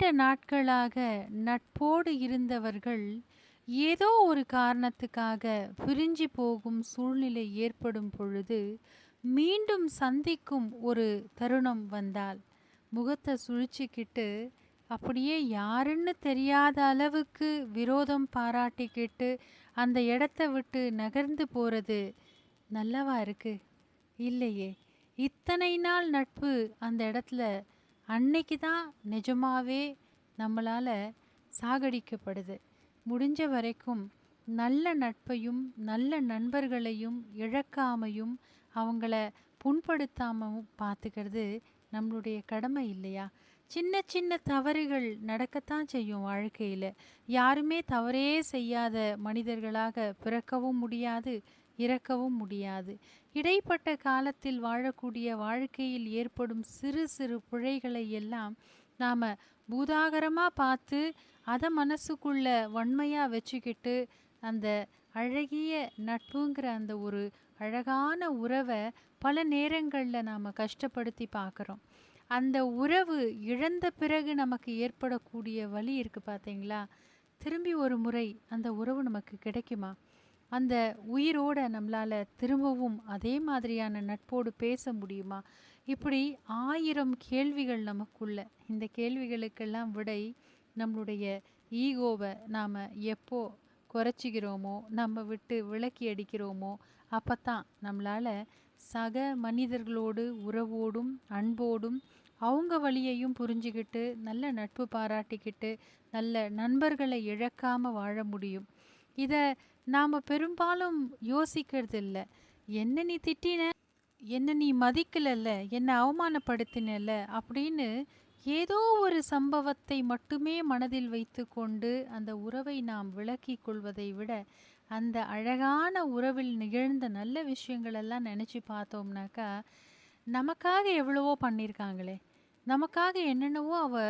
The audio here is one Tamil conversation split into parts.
நீண்ட நாட்களாக நட்போடு இருந்தவர்கள் ஏதோ ஒரு காரணத்துக்காக பிரிஞ்சு போகும் சூழ்நிலை ஏற்படும் பொழுது மீண்டும் சந்திக்கும் ஒரு தருணம் வந்தால் முகத்தை சுழிச்சிக்கிட்டு அப்படியே யாருன்னு தெரியாத அளவுக்கு விரோதம் பாராட்டிக்கிட்டு அந்த இடத்த விட்டு நகர்ந்து போகிறது நல்லவா இருக்கு? இல்லையே. இத்தனை நாள் நட்பு அந்த இடத்துல அன்னைக்கு தான் நிஜமாகவே நம்மளால் சாகடிக்கப்படுது. முடிஞ்ச வரைக்கும் நல்ல நட்பையும் நல்ல நண்பர்களையும் இழக்காமையும் அவங்கள புண்படுத்தாமவும் பார்த்துக்கிறது நம்மளுடைய கடமை இல்லையா? சின்ன சின்ன தவறுகள் நடக்கத்தான் செய்யும் வாழ்க்கையில். யாருமே தவறே செய்யாத மனிதர்களாக பிறக்கவும் முடியாது. இறக்கவும் முடியாது. இடைப்பட்ட காலத்தில் வாழக்கூடிய வாழ்க்கையில் ஏற்படும் சிறு சிறு பிழைகளை எல்லாம் நாம் பூதாகரமாக பார்த்து அதை மனசுக்குள்ள வன்மையாக வச்சுக்கிட்டு அந்த அழகிய நட்புங்கிற அந்த ஒரு அழகான உறவை பல நேரங்களில் நாம் கஷ்டப்படுத்தி பார்க்குறோம். அந்த உறவு இழந்த பிறகு நமக்கு ஏற்படக்கூடிய வழி இருக்குது பார்த்தீங்களா திரும்பி ஒரு முறை அந்த உறவு நமக்கு கிடைக்குமா? அந்த உயிரோட நம்மளால் திரும்பவும் அதே மாதிரியான நட்போடு பேச முடியுமா? இப்படி ஆயிரம் கேள்விகள் நமக்குள்ள இந்த கேள்விகளுக்கெல்லாம் விடை நம்மளுடைய ஈகோவை நாம் எப்போ குறைச்சிக்கிறோமோ நம்ம விட்டு விளக்கி அடிக்கிறோமோ அப்போ தான் நம்மளால் சக மனிதர்களோடு உறவோடும் அன்போடும் அவங்க வழியையும் புரிஞ்சுக்கிட்டு நல்ல நட்பு பாராட்டிக்கிட்டு நல்ல நண்பர்களை இழக்காமல் வாழ முடியும். இதை நாம் பெரும்பாலும் யோசிக்கிறது இல்லை என்ன நீ திட்டின? என்ன நீ மதிக்கலல்ல? என்னை அவமானப்படுத்தினல்ல? அப்படின்னு ஏதோ ஒரு சம்பவத்தை மட்டுமே மனதில் வைத்து கொண்டு அந்த உறவை நாம் விளக்கி கொள்வதை விட அந்த அழகான உறவில் நிகழ்ந்த நல்ல விஷயங்களெல்லாம் நினச்சி பார்த்தோம்னாக்கா நமக்காக எவ்வளவோ பண்ணியிருக்காங்களே. நமக்காக என்னென்னவோ அவ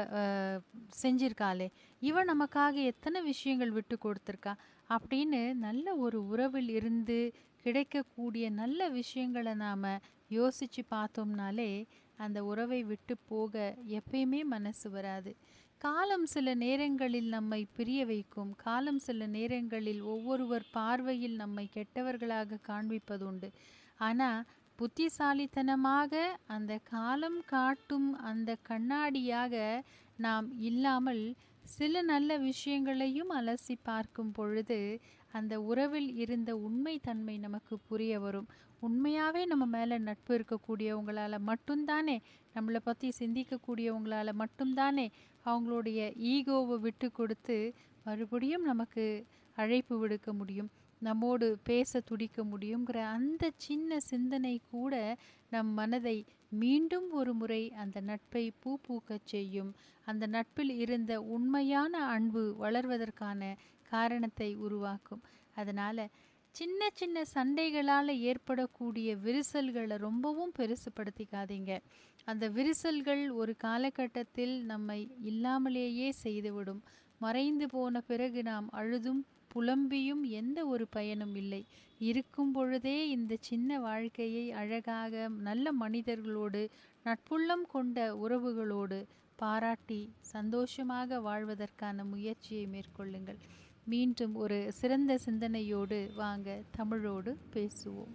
செஞ்சிருக்காளே. இவ நமக்காக எத்தனை விஷயங்கள் விட்டு கொடுத்துருக்கா? அப்படின்னு நல்ல ஒரு உறவில் இருந்து கிடைக்கக்கூடிய நல்ல விஷயங்களை நாம் யோசித்து பார்த்தோம்னாலே அந்த உறவை விட்டு போக எப்பயுமே மனசு வராது. காலம் சில நேரங்களில் நம்மை பிரிய வைக்கும். காலம் சில நேரங்களில் ஒவ்வொருவர் பார்வையில் நம்மை கெட்டவர்களாக காண்பிப்பதுண்டு. ஆனால் புத்திசாலித்தனமாக அந்த காலம் காட்டும் அந்த கண்ணாடியாக நாம் இல்லாமல் சில நல்ல விஷயங்களையும் அலசி பார்க்கும் பொழுது அந்த உறவில் இருந்த உண்மை தன்மை நமக்கு புரிய வரும். உண்மையாகவே நம்ம மேலே நட்பு இருக்கக்கூடியவங்களால் மட்டும்தானே நம்மளை பற்றி சிந்திக்கக்கூடியவங்களால் மட்டும்தானே அவங்களுடைய ஈகோவை விட்டு கொடுத்து மறுபடியும் நமக்கு அழைப்பு விடுக்க முடியும். நம்மோடு பேச துடிக்க முடியுங்கிற அந்த சின்ன சிந்தனை கூட நம் மனதை மீண்டும் ஒரு முறை அந்த நட்பை பூ பூக்கச் செய்யும். அந்த நட்பில் இருந்த உண்மையான அன்பு வளர்வதற்கான காரணத்தை உருவாக்கும். அதனால் சின்ன சின்ன சண்டைகளால் ஏற்படக்கூடிய விரிசல்களை ரொம்பவும் பெருசுப்படுத்திக்காதீங்க அந்த விரிசல்கள் ஒரு காலகட்டத்தில் நம்மை இல்லாமலேயே செய்துவிடும். மறைந்து போன பிறகு நாம் அழுதும் புலம்பியும் எந்த ஒரு பயனும் இல்லை. இருக்கும் பொழுதே இந்த சின்ன வாழ்க்கையை அழகாக நல்ல மனிதர்களோடு நட்புள்ளம் கொண்ட உறவுகளோடு பாராட்டி சந்தோஷமாக வாழ்வதற்கான முயற்சியை மேற்கொள்ளுங்கள். மீண்டும் ஒரு சிறந்த சிந்தனையோடு வாங்க தமிழோடு பேசுவோம்.